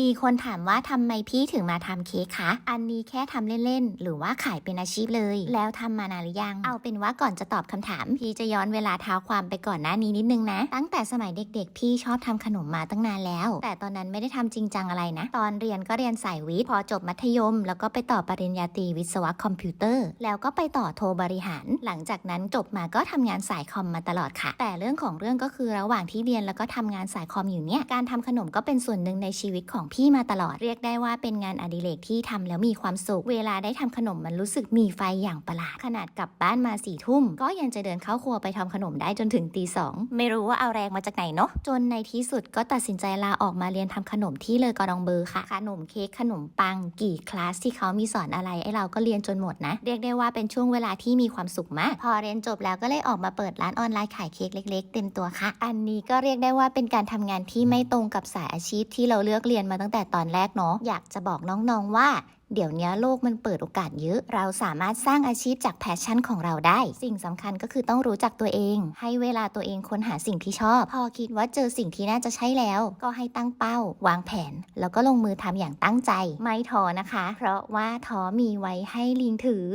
มีคนถามว่าทำไมพี่ถึงมาทำเค้กคะ อันนี้แค่ทำเล่น ๆ หรือว่าขายเป็นอาชีพเลย แล้วทำมานานหรือยัง เอาเป็นว่าก่อนจะตอบคำถาม พี่จะย้อนเวลาเท้าความไปก่อนหน้านี้นิดนึงนะ ตั้งแต่สมัยเด็กๆ พี่ชอบทำขนมมาตั้งนานแล้ว แต่ตอนนั้นไม่ได้ทำจริงจังอะไรนะ ตอนเรียนก็เรียนสายวิทย์ พอจบมัธยม แล้วก็ไปต่อปริญญาตรีวิศวะคอมพิวเตอร์ แล้วก็ไปต่อโทบริหาร หลังจากนั้นจบมาก็ทำงานสายคอมมาตลอดค่ะ แต่เรื่องของเรื่องก็คือระหว่างที่เรียนแล้วก็ทำงานสายคอมอยู่เนี่ย การทำขนมก็เป็นส่วนหนึ่งในชีวิตของพี่มาตลอดเรียกได้ว่าเป็นงานอดิเรกที่ทำแล้วมีความสุข เวลาได้ทำขนมมันรู้สึกมีไฟอย่างประหลาด ขนาดกลับบ้านมาสี่ทุ่ม ก็ยังจะเดินเข้าครัวไปทำขนมได้จนถึงตีสองไม่รู้ว่าเอาแรงมาจากไหนเนาะจนในที่สุดก็ตัดสินใจลาออกมาเรียนทำขนมที่เลอกอดองเบอร์ค่ะ ขนมเค้กขนมปังกี่คลาสที่เขามีสอนอะไรไอเราก็เรียนจนหมดนะ เรียกได้ว่าเป็นช่วงเวลาที่มีความสุขมาก พอเรียนจบแล้วก็เลยออกมาเปิดร้านออนไลน์ขายเค้กเล็ก ๆ เต็มตัวค่ะ อันนี้ก็เรียกได้ว่าเป็นการทำงานที่ไม่ตรงกับสายอาชีพที่เราเลือกเรียนมาตั้งแต่ตอนแรกเนาะอยากจะบอกน้องๆว่าเดี๋ยวนี้โลกมันเปิดโอกาสเยอะ เราสามารถสร้างอาชีพจากแพชชั่นของเราได้ สิ่งสำคัญก็คือต้องรู้จักตัวเอง ให้เวลาตัวเองค้นหาสิ่งที่ชอบ พอคิดว่าเจอสิ่งที่น่าจะใช่แล้ว ก็ให้ตั้งเป้า วางแผน แล้วก็ลงมือทำอย่างตั้งใจ ไม่ท้อนะคะ เพราะว่าท้อมีไว้ให้ลิงถือ